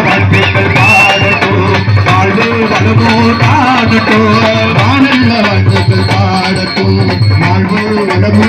வாழ்க்கைகள் பாடட்டும். வாழ்வு வளமோ காணட்டும் வானல்ல வாழ்க்கைகள் பாடட்டும் வாழ்வு வளமோ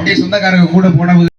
அப்படியே சொந்தக்காரங்க கூட போன